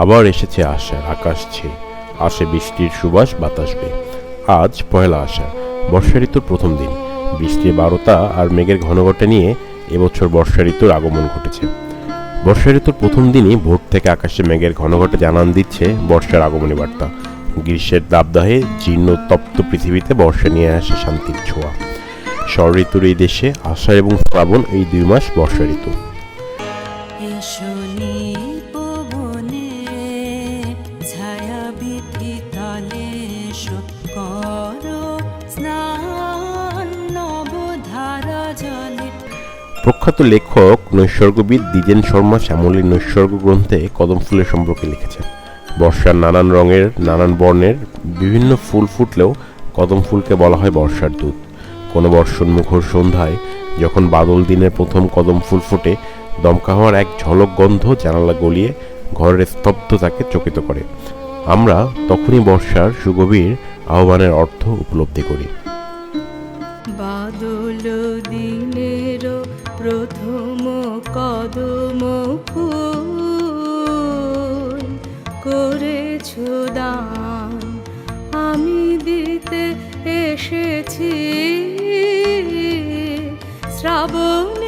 আবার এসেছে আশার আকাশ ছেয়ে আসে বৃষ্টির সুবাস, বাতাস বেয়ে আজ পয়লা আষাঢ়, বর্ষা ঋতুর প্রথম দিন। বৃষ্টির বারতা আর মেঘের ঘনঘটে নিয়ে এবছর বর্ষা ঋতুর আগমন ঘটেছে। বর্ষা ঋতুর প্রথম দিনই ভোর থেকে আকাশে মেঘের ঘনঘটে জানান দিচ্ছে বর্ষার আগমনী বার্তা। গ্রীষ্মের দাবদাহে জীর্ণ, তপ্ত পৃথিবীতে বর্ষা নিয়ে আসে শান্তির ছোঁয়া। ষড় ঋতুর এই দেশে আষাঢ় এবং শ্রাবণ এই দুই মাস বর্ষা ঋতু। প্রখ্যাত লেখক নৈসর্গবিদ দ্বিজেন শর্মা শ্যামলীর নৈসর্গ গ্রন্থে কদম ফুলের সম্পর্কে লিখেছেন। বর্ষার নানান রঙের, নানান বর্ণের বিভিন্ন ফুল ফুটলেও কদম ফুলকে বলা হয় বর্ষার দূত। কোনো বর্ষণ মুখর সন্ধ্যায় যখন বাদল দিনের প্রথম কদম ফুল ফোটে, দমকা হওয়ার এক ঝলক গন্ধ জানালা গলিয়ে ঘরের স্তব্ধতাকে চকিত করে। আমরা তখনই বর্ষার সুগভীর আহ্বানের অর্থ উপলব্ধি করি। বাদল দিনের প্রথম কদম ফুল করেছ দান। আমি দিতে এসেছি শ্রাবণে